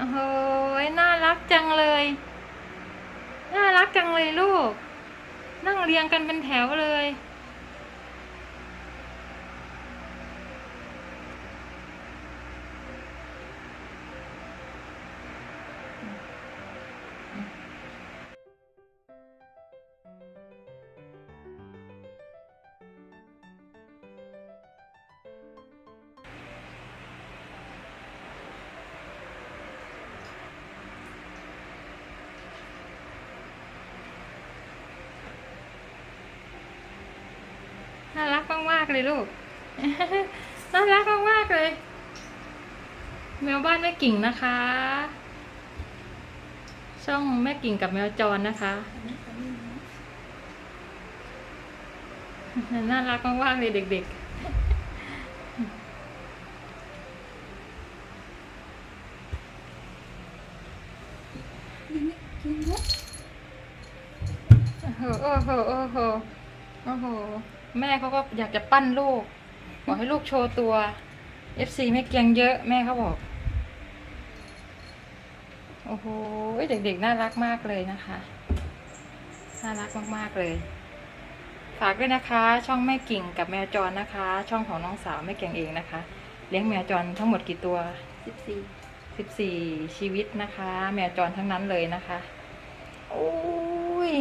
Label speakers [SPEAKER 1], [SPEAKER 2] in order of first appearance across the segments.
[SPEAKER 1] โอ้โน่ารักจังเลย น่ารักจังเลยลูก นั่งเรียงกันเป็นแถวเลยากๆเลยลูก น่ารักมากๆเลย แมวบ้านแม่กิ่งนะคะ ช่องแม่กิ่งกับแมวจรนะคะ น่ารักมากๆเลยเด็กๆโอ้โหโอ้โหโอ้โหโอ้โห แม่เขาก็อยากจะปั้นลูก บอกให้ลูกโชว์ตัว FC ไม่เกียงเยอะแม่เขาบอก โอ้โหเด็กๆน่ารักมากเลยนะคะ น่ารักมากๆเลย ฝากด้วยนะคะ ช่องแม่กิ่งกับแมวจรนะคะ ช่องของน้องสาวแม่เก่งเองนะคะ เลี้ยงแมวจรทั้งหมดกี่ตัว
[SPEAKER 2] สิบสี่
[SPEAKER 1] สิบสี่ชีวิตนะคะ แมวจรทั้งนั้นเลยนะคะ โอ้ย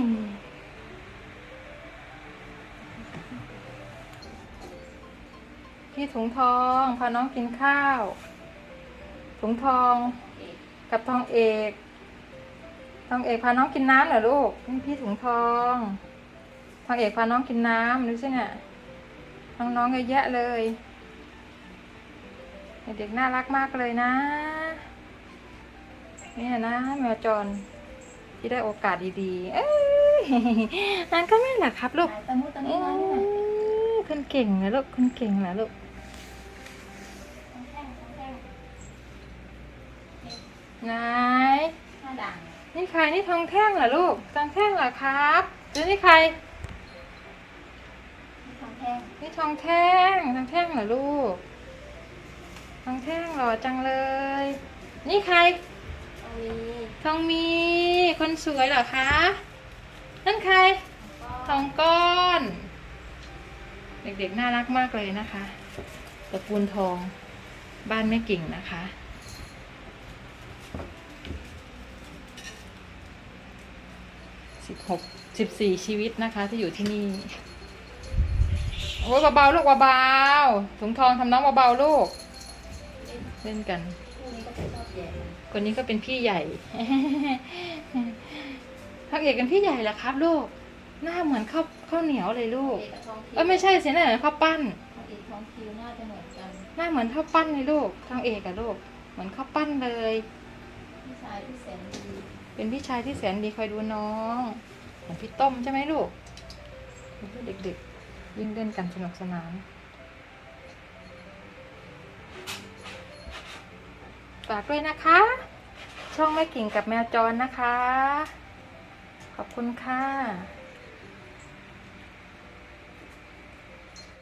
[SPEAKER 1] พี่ถุงทองพาน้องกินข้าว ถุงทองกับทองเอกทองเอกพาน้องกินน้ำเหรอลูกนี่พี่ถุงทองทองเอกพาน้องกินน้ำดูสิเนี่ยน้องๆเยอะแยะเลยเด็กๆน่ารักมากเลยนะเนี่ยนะแมวจรที่ได้โอกาสดีๆ เอ้ยนั่นก็ไม่แหละครับลูก
[SPEAKER 2] ขายตะมุตะ
[SPEAKER 1] เอ้
[SPEAKER 2] มิมาเนี่ย
[SPEAKER 1] ยคนเก่งนะลูกคนเก่งนะลูก ไหน
[SPEAKER 2] หน้าด่าง
[SPEAKER 1] นี่ใครนี่ทองแท่งเหรอลูกทองแท่งเหรอครับหรือนี่ใคร
[SPEAKER 2] ทองแท่ง
[SPEAKER 1] นี่ทองแท่งทองแท่งเหรอลูกทองแท่งหล่อจังเลย นี่ใคร
[SPEAKER 2] เอามี
[SPEAKER 1] ทองมีคนสวยเหรอคะนั่นใคร ทองก้อน เด็กๆน่ารักมากเลยนะคะตระกูลทองบ้านแม่กิ่งนะคะ สิบหกสิบสี่ชีวิตนะคะ ที่อยู่ที่นี่ โอ้ยเบาๆลูกเบาๆถุงทองทำน้องเบาๆลูก เล่นกัน
[SPEAKER 2] คู่นี้ก็จะชอบแย่
[SPEAKER 1] คนนี้ก็เป็นพี่ใหญ่พักเอกเป็นพี่ใหญ่เหรอครับ ลูก หน้าเหมือนข้าวข้าวเหนียวเลยลูก
[SPEAKER 2] เอกกับทองคิว
[SPEAKER 1] เออไม่ใช่สิหน้าเหมือนข้าวปั้น
[SPEAKER 2] ทองเอกทองคิวน่าจะเหมือนกัน
[SPEAKER 1] หน้าเหมือนข้าวปั้นเลยลูกทองเอกอะลูก เหมือนข้าวปั้นเลย
[SPEAKER 2] พี่ชายที่แสนดี
[SPEAKER 1] เป็นพี่ชายที่แสนดีคอยดูน้องเหมือนพี่ต้มใช่ไหมลูกเด็กๆยิ่งเล่นกันสนุกสนาน ฝากด้วยนะคะ ช่องแม่กิ่งกับแมวจรนะคะ ขอบคุณค่ะ